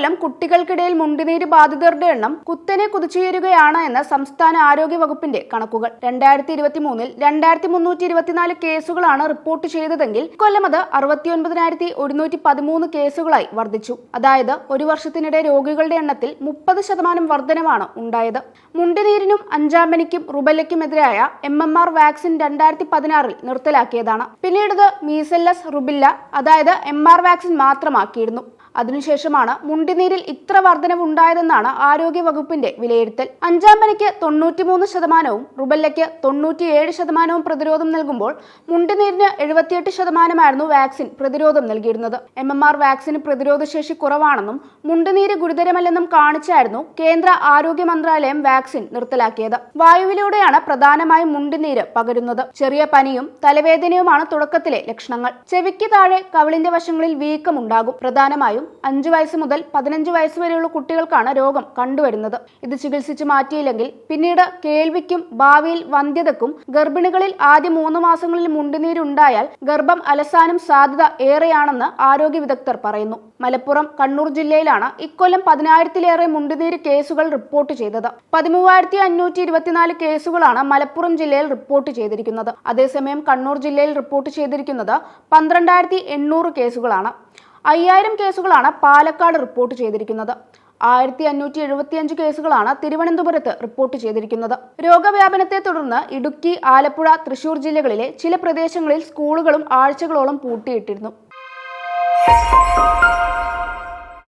കൊല്ലം കുട്ടികൾക്കിടയിൽ മുണ്ടിനീര് ബാധിതരുടെ എണ്ണം കുത്തനെ കുതിച്ചുയരുകയാണ് എന്ന സംസ്ഥാന ആരോഗ്യ വകുപ്പിന്റെ കണക്കുകൾ. രണ്ടായിരത്തി ഇരുപത്തി മൂന്നിൽ രണ്ടായിരത്തി മുന്നൂറ്റി ഇരുപത്തിനാല് കേസുകളാണ് റിപ്പോർട്ട് ചെയ്തതെങ്കിൽ കൊല്ലം അത് അറുപത്തിയൊൻപതിനായിരത്തി ഒരുന്നൂറ്റി പതിമൂന്ന് കേസുകളായി വർദ്ധിച്ചു. അതായത് ഒരു വർഷത്തിനിടെ രോഗികളുടെ എണ്ണത്തിൽ മുപ്പത് ശതമാനം വർധനമാണ് ഉണ്ടായത്. മുണ്ടിനീരിനും അഞ്ചാമ്പനിക്കും റുബല്ലയ്ക്കുമെതിരായ എം എം ആർ വാക്സിൻ രണ്ടായിരത്തി പതിനാറിൽ നിർത്തലാക്കിയതാണ്. പിന്നീട് മീസെല്ലസ് റുബില്ല അതായത് എം ആർ വാക്സിൻ മാത്രമാക്കിയിരുന്നു. അതിനുശേഷമാണ് മുണ്ടിനീരിൽ ഇത്ര വർധനവുണ്ടായതെന്നാണ് ആരോഗ്യ വകുപ്പിന്റെ വിലയിരുത്തൽ. അഞ്ചാം പനിക്ക് തൊണ്ണൂറ്റിമൂന്ന് ശതമാനവും റുബല്ലയ്ക്ക് തൊണ്ണൂറ്റിയേഴ് ശതമാനവും പ്രതിരോധം നൽകുമ്പോൾ മുണ്ടിനീരിന് എഴുപത്തിയെട്ട് ശതമാനമായിരുന്നു വാക്സിൻ പ്രതിരോധം നൽകിയിരുന്നത്. എം എം ആർ വാക്സിന് പ്രതിരോധശേഷി കുറവാണെന്നും മുണ്ടുനീര് ഗുരുതരമല്ലെന്നും കാണിച്ചായിരുന്നു കേന്ദ്ര ആരോഗ്യ മന്ത്രാലയം വാക്സിൻ നിർത്തലാക്കിയത്. വായുവിലൂടെയാണ് പ്രധാനമായും മുണ്ടുനീര് പകരുന്നത്. ചെറിയ പനിയും തലവേദനയുമാണ് തുടക്കത്തിലെ ലക്ഷണങ്ങൾ. ചെവിക്ക് താഴെ കവിളിന്റെ വശങ്ങളിൽ വീക്കം ഉണ്ടാകും. പ്രധാനമായും അഞ്ചു വയസ്സ് മുതൽ പതിനഞ്ച് വയസ്സ് വരെയുള്ള കുട്ടികൾക്കാണ് രോഗം കണ്ടുവരുന്നത്. ഇത് ചികിത്സിച്ച് മാറ്റിയില്ലെങ്കിൽ പിന്നീട് കേൾവിക്കും ഭാവിയിൽ വന്ധ്യതക്കും ഗർഭിണികളിൽ ആദ്യ മൂന്ന് മാസങ്ങളിൽ മുണ്ടുനീരുണ്ടായാൽ ഗർഭം അലസാനും സാധ്യത ഏറെയാണെന്ന് ആരോഗ്യ വിദഗ്ധർ പറയുന്നു. മലപ്പുറം കണ്ണൂർ ജില്ലയിലാണ് ഇക്കൊല്ലം പതിനായിരത്തിലേറെ മുണ്ടുനീര് കേസുകൾ റിപ്പോർട്ട് ചെയ്തത്. പതിമൂവായിരത്തി അഞ്ഞൂറ്റി ഇരുപത്തിനാല് കേസുകളാണ് മലപ്പുറം ജില്ലയിൽ റിപ്പോർട്ട് ചെയ്തിരിക്കുന്നത്. അതേസമയം കണ്ണൂർ ജില്ലയിൽ റിപ്പോർട്ട് ചെയ്തിരിക്കുന്നത് പന്ത്രണ്ടായിരത്തി കേസുകളാണ്. അയ്യായിരം കേസുകളാണ് പാലക്കാട് റിപ്പോർട്ട് ചെയ്തിരിക്കുന്നത്. ആയിരത്തി അഞ്ഞൂറ്റി എഴുപത്തിയഞ്ച് കേസുകളാണ് തിരുവനന്തപുരത്ത് റിപ്പോർട്ട് ചെയ്തിരിക്കുന്നത്. രോഗവ്യാപനത്തെ തുടർന്ന് ഇടുക്കി ആലപ്പുഴ തൃശൂർ ജില്ലകളിലെ ചില പ്രദേശങ്ങളിൽ സ്കൂളുകളും ആഴ്ചകളോളം പൂട്ടിയിട്ടിരുന്നു.